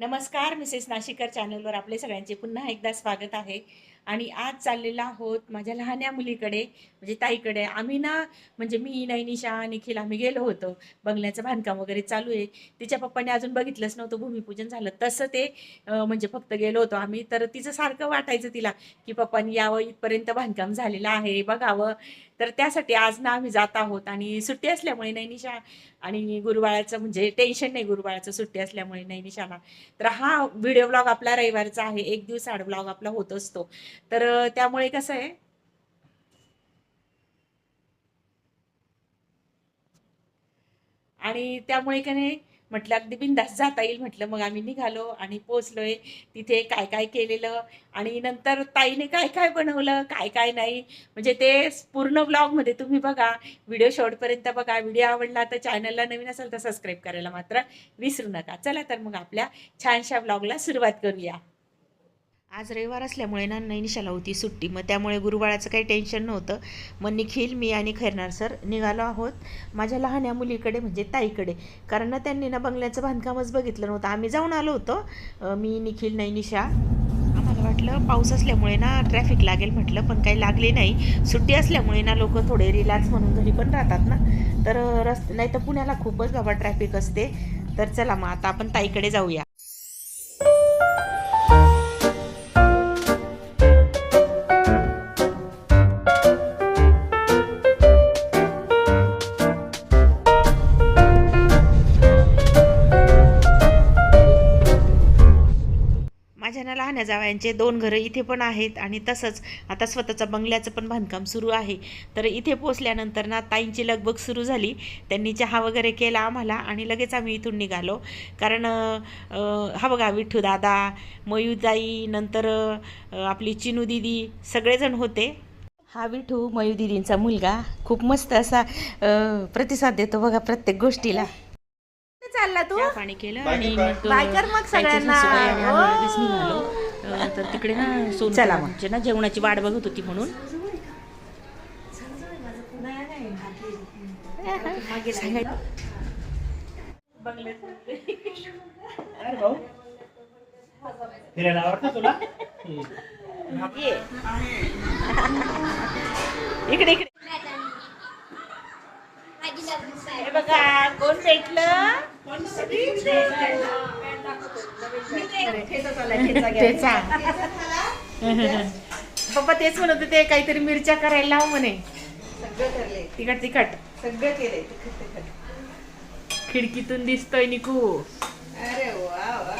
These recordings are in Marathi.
नमस्कार मिसेस नाशिकर चॅनलवर आपले सगळ्यांचे पुन्हा एकदा स्वागत आहे. आणि आज चाललेला आहोत माझ्या लहान्या मुलीकडे म्हणजे ताईकडे. आम्ही ना म्हणजे मी नैनिशा निखिल आम्ही गेलो होतो. बंगल्याचं बांधकाम वगैरे चालू आहे. तिच्या पप्पाने अजून बघितलंच नव्हतं भूमिपूजन झालं. तसं ते म्हणजे फक्त गेलो होतो आम्ही. तर तिचं सारखं वाटायचं तिला की पप्पानी यावं इथपर्यंत बांधकाम झालेलं आहे बघावं. तर त्यासाठी आज ना आम्ही जात आहोत आणि सुट्टी असल्यामुळे नैनिशा आणि गुरुवाळाचं म्हणजे टेन्शन नाही गुरुवाळाचं सुट्टी असल्यामुळे नैनिशाला. तर हा व्हिडिओ ब्लॉग आपला रविवारचा आहे. एक दिवस आड ब्लॉग आपला होत असतो. तर त्यामुळे कसं आहे? आणि त्यामुळे का नाही म्हटलं अगदी बिंदास जाता येईल म्हटलं मग आम्ही निघालो आणि पोचलोय तिथे काय काय केलेलं आणि नंतर ताईने काय काय बनवलं काय काय नाही. म्हणजे ते पूर्ण ब्लॉगमध्ये तुम्ही बघा व्हिडिओ शेवटपर्यंत बघा. व्हिडिओ आवडला तर चॅनलला नवीन असेल तर सबस्क्राईब करायला मात्र विसरू नका. चला तर मग आपल्या छानशा ब्लॉगला सुरुवात करूया. आज रविवार असल्यामुळे ना नैनिशाला होती सुट्टी. मग त्यामुळे गुरुवाराचं काही टेन्शन नव्हतं. मग निखिल मी आणि खैरनार सर निघालो आहोत माझ्या लहान्या मुलीकडे म्हणजे ताईकडे. कारण ना त्यांनी ना बंगल्याचं बांधकामच बघितलं नव्हतं. आम्ही जाऊन आलो होतो. मी निखिल नैनिशा आम्हाला वाटलं पाऊस असल्यामुळे ना ट्रॅफिक लागेल म्हटलं पण काही लागले नाही. सुट्टी असल्यामुळे ना लोक थोडे रिलॅक्स म्हणून घरी पण राहतात ना. तर रस्ते नाही तर पुण्याला खूपच बाबा ट्रॅफिक असते. तर चला मग आता आपण ताईकडे जाऊया. माझ्या जावयांचे दोन घरं इथे पण आहेत आणि तसंच आता स्वतःचं बंगल्याचं पण बांधकाम सुरू आहे. तर इथे पोचल्यानंतर ना ताईंची लगबग सुरू झाली. त्यांनी चहा वगैरे केला आम्हाला आणि लगेच आम्ही इथून निघालो. कारण हा बघा विठ्ठू दादा मयूताई नंतर आपली चिनू दिदी सगळेजण होते. हा विठू मयू दिदींचा मुलगा खूप मस्त असा प्रतिसाद देतो बघा प्रत्येक गोष्टीला. चालला तू पाणी केलं आणि मग बायकर मग सगळ्यांना. आम्ही लगेच निघालो अं, तर तिकडे ना सोन चला मग. म्हणजे ना जेवणाची वाट बघत होती म्हणून फिरायला आवडतं तुला ये. इकडे इकडे हे बघा कोण भेटलं. पप्पा तेच म्हणत होते काहीतरी मिरच्या करायला लाव म्हणे. तिखट तिखट. सगळं केलंय तिखट तिखट. खिडकीतून दिसतोय निकू. अरे वा वा वा.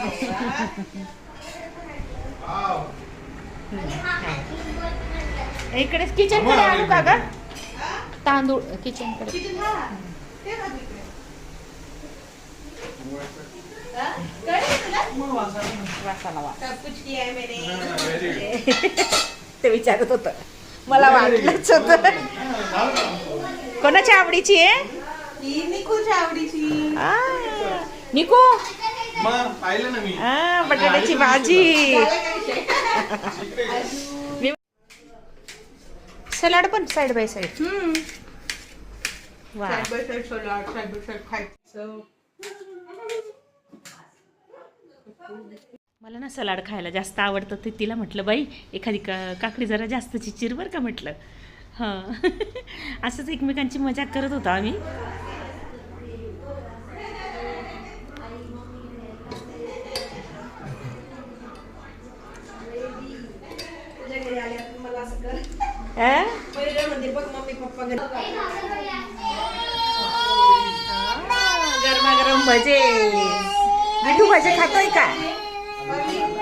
इकडे किचनकडे आणू का ग? तांदूळ किचनकडे किचन हा ते बघ इकडे. हा? कळलं तुला? वासाला वा सब कुछ किया है मैंने ते विचारत होत. मला वाटलंच होत. कोणाच्या आवडीची आहे? निकूच्या आवडीची आ, निकू बटाट्याची भाजी? सलाड पण साइड बाय साइड. वा मला ना सलाड खायला जास्त आवडतं ते तिला म्हटलं बाई एखादी का काकडी जरा जास्तची चिर बरं का? म्हटलं. हां. असंच एकमेकांची मजाक करत होतो आम्ही. म्हणजे. गरमागरम भजे. मिठू भजे खातोय का?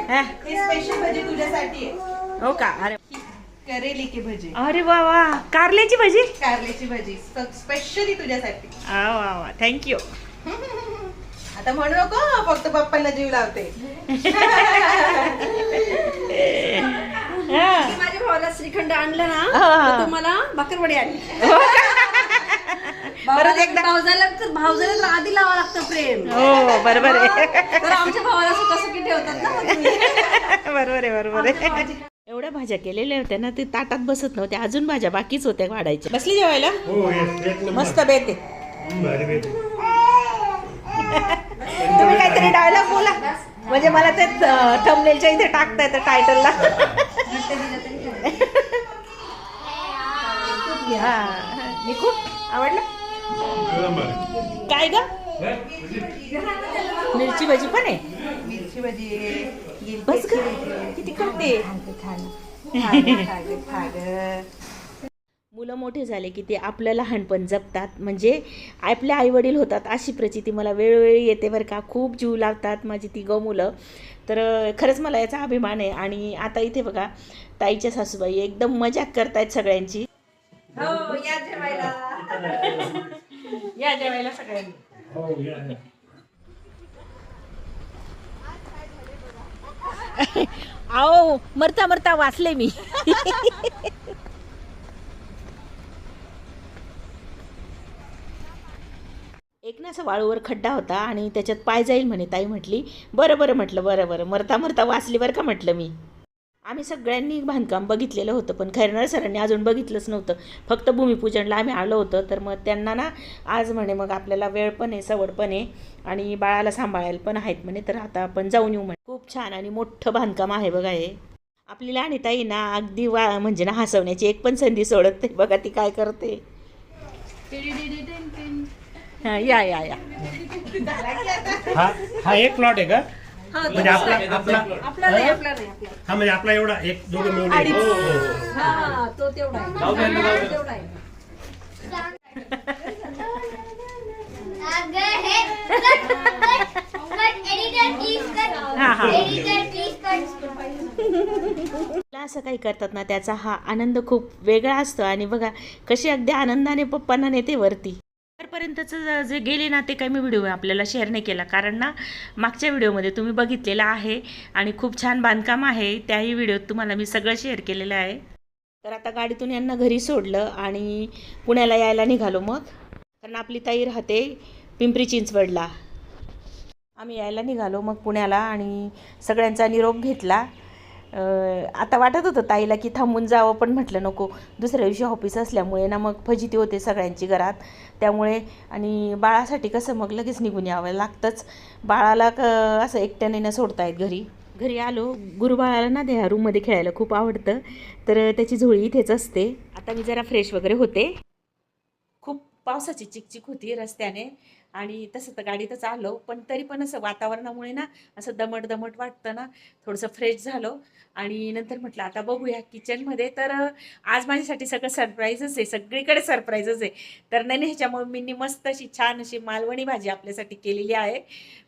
हा? हे स्पेशल भजी तुझ्यासाठी आहे. हो का? अरे. करेली की भजी. अरे वा वा. कारल्याची भजी? कारल्याची भजी. स्पेशली तुझ्यासाठी. वा वा वा. थँक्यू आता म्हणू नको फक्त पप्पांना जीव लावते. माझ्या भावाला श्रीखंड आणलं ना हा. तुम्हाला भाकरवडी आणली. परत एकदा भावजाला तर भावजाला तर आधी लावा लागतं प्रेम. हो बरोबर आहे. तर आमच्या भावाला ठेवतात ना मग तुम्ही. बरोबर आहे बरोबर आहे. एवढ्या भाज्या केलेल्या होत्या ना ते ताटात बसत नव्हत्या. अजून भाज्या बाकीच होत्या वाढायच्या. बसली जेवायला? हो. मस्त बेते भारी बेत. तुम्ही काहीतरी डायलॉग बोला. म्हणजे मला ते थंबनेलच्या इथे टाकता येतं टायटलला हा निकू आवडलं? काय ग? मिरची भजी पण आहे? मिरची भजी बस ग. किती करते. मुलं मोठे झाले की ते आपलं लहानपण जपतात. म्हणजे आपले आईवडील होतात अशी प्रचिती मला वेळोवेळी येते बरं का. खूप जीव लावतात माझी ती गो मुलं. तर खरंच मला याचा अभिमान आहे. आणि आता इथे बघा ताईच्या सासूबाई एकदम मजाक करतायत सगळ्यांची. हो या जेवायला. या जेवायला सगळ्यांनी. हो या या. आओ मरता मरता वाचले मी. एक ना असं वाळूवर खड्डा होता आणि त्याच्यात पाय जाईल म्हणे ताई म्हटली बरं बरं म्हटलं बरं बरं मरता मरता वाचली बरं का म्हटलं मी. आम्ही सगळ्यांनी बांधकाम बघितलेलं होतं पण खैरनार सरांनी अजून बघितलंच नव्हतं. फक्त भूमिपूजनला आम्ही आलो होतो तर मग त्यांना ना आज म्हणे मग आपल्याला वेळ पण आहे सवड पण आहे आणि बाळाला सांभाळायला पण आहेत म्हणे तर आता आपण जाऊन येऊ म्हणे. खूप छान आणि मोठं बांधकाम आहे बघा हे. आपली लहानी ताई ना अगदी वा म्हणजे ना हसवण्याची एक पण संधी सोडत नाही बघा ती काय करते. हा, या या या. हा हा एक प्लॉट आहे का? म्हणजे आपला आपला आपला नाही आपला नाही आपला हा म्हणजे आपला एवढा एक दोघं मिळून एक. हो, हो, हो. तो तेवढा आहे. मला असं काही करतात ना त्याचा हा आनंद खूप वेगळा असतो. आणि बघा कशी अगदी आनंदाने पप्पांना नेते वरती. पर्यंतचं जे गेले ना ते काही मी व्हिडिओ आपल्याला शेअर नाही केला. कारण ना मागच्या व्हिडिओमध्ये तुम्ही बघितलेला आहे आणि खूप छान बांधकाम आहे. त्याही व्हिडिओत तुम्हाला मी सगळं शेअर केलेलं आहे. तर आता गाडीतून यांना घरी सोडलं आणि पुण्याला यायला निघालो मग. कारण आपली ताई राहते पिंपरी चिंचवडला. आम्ही यायला निघालो मग पुण्याला आणि सगळ्यांचा निरोप घेतला. आता वाटत होतं ताईला की थांबून जावं पण म्हटलं नको. दुसऱ्या दिवशी ऑफिस असल्यामुळे ना मग फजिती होते सगळ्यांची घरात. त्यामुळे आणि बाळासाठी कसं मग लगेच निघून यावं लागतंच. बाळाला क असं एकट्याने न सोडतायत घरी. घरी आलो. गुरुबाळाला ना देहा रूममध्ये खेळायला खूप आवडतं. तर त्याची झोळी इथेच असते. आता मी जरा फ्रेश वगैरे होते. पावसाची चिकचिक होती रस्त्याने आणि तसं तर गाडीतच आलो पण तरी पण असं वातावरणामुळे ना असं दमट दमट वाटतं ना थोडंसं फ्रेश झालो. आणि नंतर म्हटलं आता बघूया किचनमध्ये तर आज माझ्यासाठी सगळं सरप्राईजच आहे सगळीकडे सरप्राईजच आहे. तर नाही नाही, ह्याच्यामुळे मी मस्त अशी छान अशी मालवणी भाजी आपल्यासाठी केलेली आहे.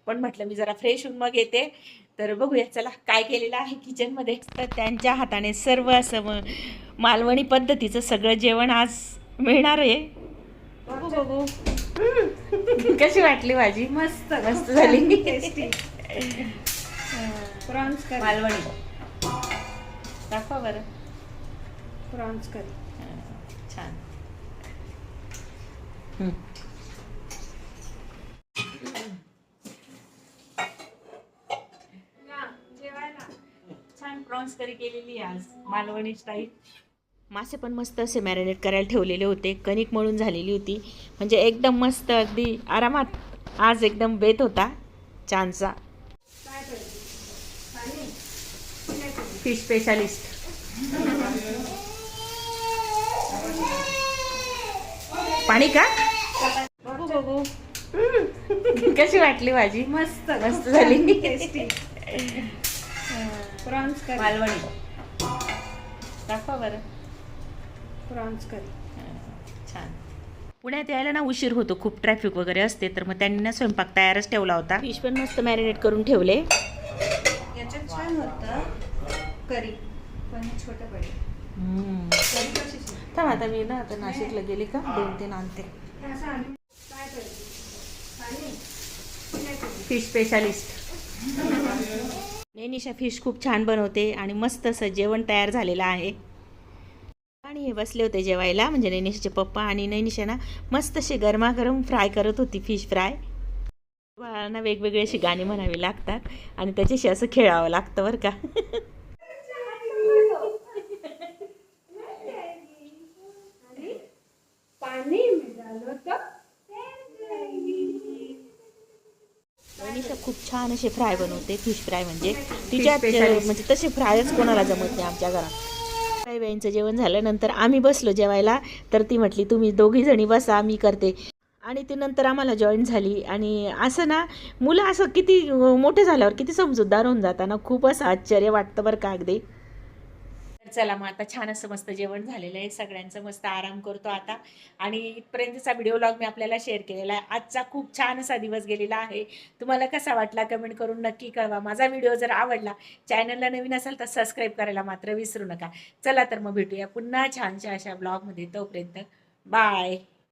पण म्हटलं मी जरा फ्रेश होऊन मग येते. तर बघूया चला काय केलेलं आहे किचनमध्ये तर त्यांच्या हाताने सर्व असं मालवणी पद्धतीचं सगळं जेवण आज मिळणार आहे. बघू बघू. कशी वाटली भाजी? मस्त मस्त झाली. Tasty prawns curry. मालवणी. दाखवा बरं. Prawns curry. छान. छान प्रॉन्स करी केलेली आहे आज. मालवणी स्टाईल मासे पण मस्त असे मॅरिनेट करायला ठेवलेले होते. कणिक मळून झालेली होती. म्हणजे एकदम मस्त अगदी आरामात आज एकदम बेत होता छानसा फिश स्पेशालिस्ट पाणी का? बघू बघू कशी वाटली भाजी? मस्त मस्त झाली. प्रॉन्स मालवणी. दाखवा बरं. प्रॉन्स करी छान. पुण्यात यायला ना उशीर होतो खूप ट्रॅफिक वगैरे असते तर मग त्यांनी ना स्वयंपाक तयारच ठेवला होता. फिश पण मस्त मॅरिनेट करून ठेवले. याच्यात छान होतं करी पण छोटं पडेल हम्म. करी कशी थांब आता मी ना आता नाशिकला गेली का? दोन तीन आणते. फिश स्पेशालिस्ट नैनिशा फिश खूप छान बनवते आणि मस्त असं जेवण तयार झालेलं आहे. आणि हे बसले होते जेवायला. म्हणजे नैनिशाचे पप्पा आणि नैनिशा ना मस्त असे गरमागरम फ्राय करत होती फिश फ्राय. बाळांना वेगवेगळी अशी गाणी म्हणावी लागतात आणि त्याच्याशी असं खेळावं लागतं बरं का. नैनिशा खूप छान असे फ्राय बनवते फिश फ्राय म्हणजे. तिच्यात म्हणजे तसे फ्रायच कोणाला जमत नाही आमच्या घरात. काही जेवण झाल्यानंतर आम्ही बसलो जेवायला. तर ती म्हटली तुम्ही दोघी जणी बसा मी करते. आणि ती नंतर आम्हाला जॉईन झाली. आणि असं ना मुलं असं किती मोठे झाल्यावर किती समजूतदार होऊन जाताना खूप असं आश्चर्य वाटतं बरं का अगदी. चला मग आता छान असं मस्त जेवण झालेलं आहे. सगळ्यांचं मस्त आराम करतो आता. आणि इथपर्यंतचा व्हिडिओ लॉग मी आपल्याला शेअर केलेला आहे. आजचा खूप छान असा दिवस गेलेला आहे. तुम्हाला कसा वाटला कमेंट करून नक्की कळवा. माझा व्हिडिओ जर आवडला चॅनलला नवीन असेल तर सबस्क्राईब करायला मात्र विसरू नका. चला तर मग भेटूया पुन्हा छानशा अशा ब्लॉगमध्ये तोपर्यंत बाय